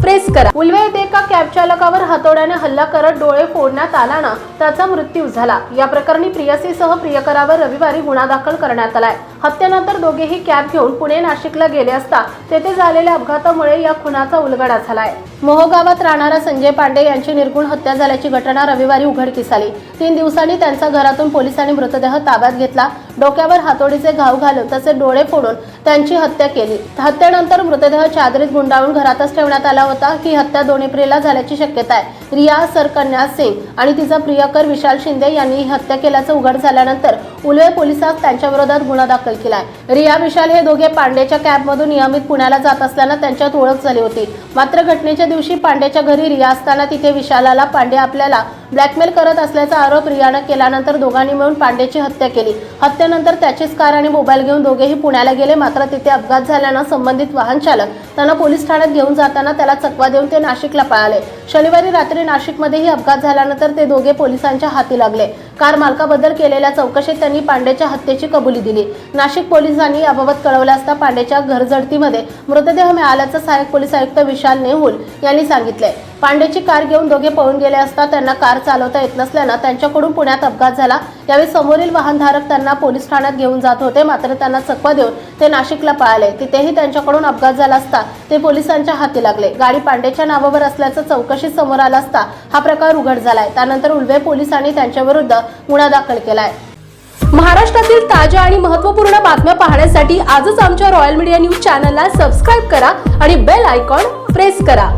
Press करा. उलवे येथे एका कॅब चालकावर हातोड्याने हल्ला करत डोळे फोडण्यात आला ना त्याचा मृत्यू झाला. या प्रकरणी प्रियसीसह प्रियकरावर रविवारी गुन्हा दाखल करण्यात आलाय. हत्येनंतर दोघेही कॅब घेऊन पुणे नाशिकला गेले असता तेथे झालेल्या अपघातामुळे या खुनाचा उलगडा झालाय. मोहोगावात राहणारा संजय पांडे यांची निर्गुण हत्या झाल्याची घटना रविवारी उघडकीस आली. तीन दिवसांनी त्यांचा घरातून पोलिसांनी मृतदेह ताब्यात घेतला. डोक्यावर हातोडीचे घाव घालून तसे डोळे फोडून त्यांची हत्या केली. हत्येनंतर मृतदेह चादरीत गुंडाळून घरातच ठेवण्यात आला होता. ही हत्या दोन एप्रिलला झाल्याची शक्यता आहे. रिया सरकन्या सिंग आणि तिचा प्रियकर विशाल शिंदे यांनी हत्या केल्याचं उघड झाल्यानंतर उलवे पोलिसात त्यांच्या विरोधात गुन्हा दाखल केलाय. रिया विशाल हे दोघे पांडेच्या कॅबमधून नियमित पुण्याला जात असल्यानं त्यांच्यात ओळख झाली होती. मात्र घटनेच्या दिवशी पांडेच्या घरी रिया असताना तिथे विशालाला पांडे आपल्याला ब्लॅकमेल करत असल्याचा आरोप रियानं केल्यानंतर दोघांनी मिळून पांडेची हत्या केली. हत्येनंतर त्याचीच कार आणि मोबाईल घेऊन दोघेही पुण्याला गेले मात्र तिथे अपघात झाल्यानं संबंधित वाहन चालक त्यांना पोलीस ठाण्यात घेऊन जाताना त्याला चकवा देऊन ते नाशिकला पळाले. शनिवारी रात्री रात्री नाशिकमध्येही अपघात झाल्यानंतर ते दोघे पोलिसांच्या हाती लागले. कार मालकाबद्दल केलेल्या चौकशीत त्यांनी पांडेच्या हत्येची कबुली दिली. नाशिक पोलिसांनी याबाबत कळवलं असता पांडेच्या घरझडतीमध्ये मृतदेह मिळाल्याचं सहाय्यक पोलीस आयुक्त विशाल नेहुल यांनी सांगितले. पांडेची कार घेऊन दोघे पळून गेले असता त्यांना कार चालवता येत नसल्यानं त्यांच्याकडून पुण्यात अपघात झाला. यावेळी समोरील वाहनधारक त्यांना पोलीस ठाण्यात घेऊन जात होते. मात्र त्यांना चकवा देऊन ते नाशिकला पळाले. तिथेही त्यांच्याकडून अपघात झाला असता ते पोलिसांच्या हाती लागले. गाडी पांडेच्या नावावर असल्याचं चौकशीत समोर आला असता हा प्रकार उघड झालाय. त्यानंतर उलवे पोलिसांनी त्यांच्याविरुद्ध गुन्हा दाखल केलाय. महाराष्ट्रातील ताज्या आणि महत्त्वपूर्ण बातम्या पाहण्यासाठी आजच आमच्या रॉयल मीडिया न्यूज चॅनलला सबस्क्राईब करा आणि बेल आयकॉन प्रेस करा.